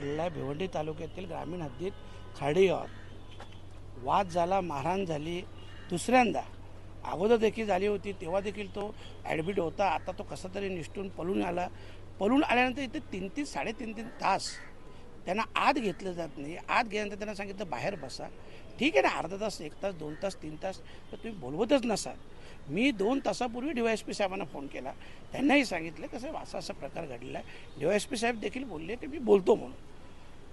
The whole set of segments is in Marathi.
घडला आहे. भिवंडी तालुक्यातील ग्रामीण हद्दीत खाडीवर. वाद झाला मारहाण झाली. दुसऱ्यांदा अगोदर देखील झाली होती तेव्हा देखील तो ॲडमिट होता. आता तो कसा तरी निष्ठून पळून आला. पळून आल्यानंतर इथे तीन तीन साडेतीन तीन तास त्यांना आत घेतलं जात नाही. आत गेल्यानंतर त्यांना सांगितलं बाहेर बसा. ठीक आहे ना अर्धा तास एक तास दोन तास तीन तास तर तुम्ही बोलवतच नसाल. मी दोन तासापूर्वी डी वाय एस पी साहेबांना फोन केला. त्यांनाही सांगितलं कसं असा असा प्रकार घडलेला आहे डी वाय एस पी साहेब देखील बोलले की मी बोलतो म्हणून.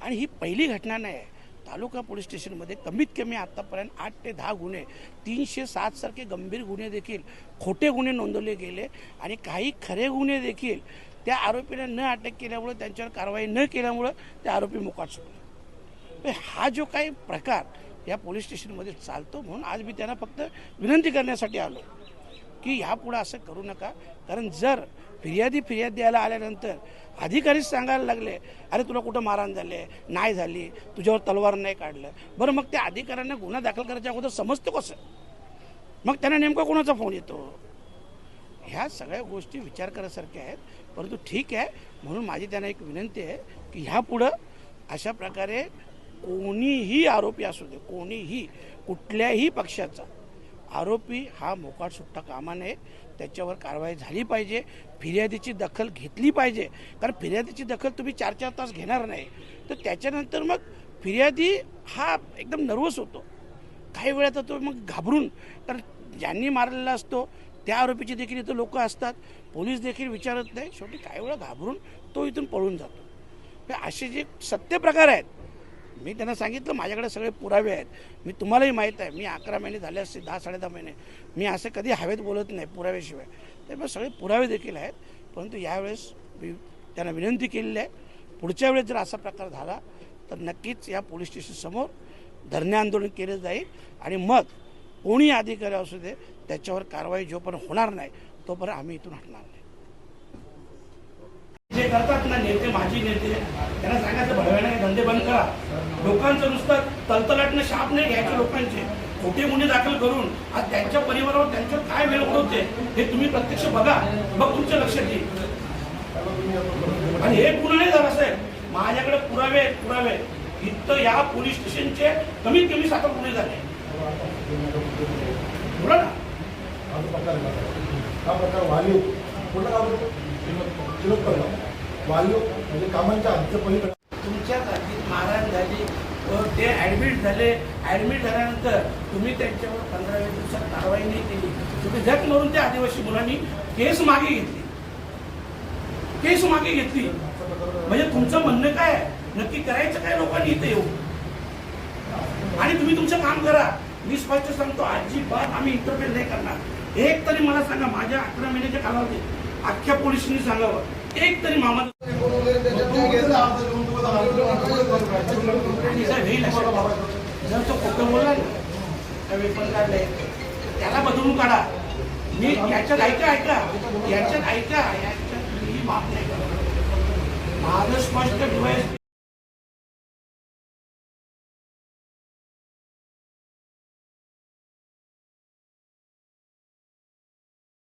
आणि ही पहिली घटना नाही आहे. तालुका पोलीस स्टेशनमध्ये कमीत कमी आत्तापर्यंत आठ ते दहा गुन्हे तीनशे सात सारखे गंभीर गुन्हे देखील खोटे गुन्हे नोंदवले गेले आणि काही खरे गुन्हे देखील त्या आरोपीला न अटक केल्यामुळं त्यांच्यावर कारवाई न केल्यामुळं ते आरोपी मुकात सुटले हा जो काही प्रकार या पोलीस स्टेशनमध्ये चालतो म्हणून आज मी त्यांना फक्त विनंती करण्यासाठी आलो की ह्यापुढं असं करू नका. कारण जर फिर्यादी फिर्याद द्यायला आल्यानंतर अधिकारीच सांगायला लागले अरे तुला कुठं मारहाण झाले? नाही झाली. तुझ्यावर तलवार नाही काढलं. बरं मग त्या अधिकाऱ्यांना गुन्हा दाखल करायच्या अगोदर समजतो कसं? मग त्यांना नेमका कोणाचा फोन येतो? ह्या सगळ्या गोष्टी विचार करायसारख्या आहेत. परंतु ठीक आहे म्हणून माझी त्यांना एक विनंती आहे की ह्यापुढं अशा प्रकारे कोणीही आरोपी असू दे कोणीही कुठल्याही पक्षाचा आरोपी हा मोकाट सुट्टा कामा नये. त्याच्यावर कारवाई झाली पाहिजे. फिर्यादीची दखल घेतली पाहिजे. कारण फिर्यादीची दखल तुम्ही चार चार तास घेणार नाही. तर त्याच्यानंतर मग फिर्यादी हा एकदम नर्वस होतो. काही वेळा तर तो मग घाबरून कारण ज्यांनी मारलेला असतो त्या आरोपीचे देखील इथं लोक असतात. पोलीस देखील विचारत नाही शेवटी काही वेळा घाबरून तो इथून पळून जातो. हे असे जे सत्य प्रकार आहेत मी त्यांना सांगितलं माझ्याकडे सगळे पुरावे आहेत. मी तुम्हालाही माहीत आहे मी अकरा महिने झाले असते दहा साडे दहा महिने. मी असे कधी हवेत बोलत नाही पुराव्याशिवाय. त्यामुळे सगळे पुरावे देखील आहेत परंतु यावेळेस मी त्यांना विनंती केलेली आहे पुढच्या वेळेस जर असा प्रकार झाला तर नक्कीच या पोलीस स्टेशनसमोर धरणे आंदोलन केलं जाईल. आणि मग कोणी अधिकारी असू दे त्याच्यावर कारवाई जोपर्यंत होणार नाही तोपर्यंत आम्ही इथून हटणार नाही. जे करतात ना नेते माजी नेते त्यांना सांगायचं भडव्याने धंदे बंद करा. लोकांचं नुसतं तलतलाटनं शाप नाही घ्यायचे लोकांचे. खोटे गुन्हे दाखल करून आज त्यांच्या परिवारावर त्यांच्यावर काय वेळ उडवते हे तुम्ही प्रत्यक्ष बघा. मग तुमच्या लक्षात येईल. आणि हे पुन्हा नाही झालं साहेब. माझ्याकडे पुरावे पुरावे इथं या पोलीस स्टेशनचे कमीत कमी सात गुन्हे झाले. बोला ना हा जो प्रकार आहे हा प्रकार पूर्ण गाव होतं? शिरोडकर म्हणजे कामांच्या आधीचं पलीकडे. तुमच्या जातीत मारहाण झाली व ते ॲडमिट झाले. ॲडमिट झाल्यानंतर तुम्ही त्यांच्यावर पंधरा वीस दिवसात कारवाई नाही केली. तुम्ही झट मारून त्या आदिवासी मुलांनी केस मागे घेतली. केस मागे घेतली. म्हणजे तुमचं म्हणणं काय? आहे? नक्की करायचं काय लोकांनी इथे येऊ आणि तुम्ही तुमचं काम करा. मी स्पष्ट सांगतो अजिबात आम्ही इंटरफेअर नाही करणार. एक तरी मला सांगा माझ्या अकरा महिन्याच्या कालावधीत अख्ख्या पोलिसांनी सांगावं. एक तरी मामा जर तो खोटं बोलला ना वेपन त्याला बदलून काढा. मी याच्यात ऐका ऐका. याच्यात ऐका याच्यात मी माफ नाही करणार. माझं स्पष्ट डिवाइस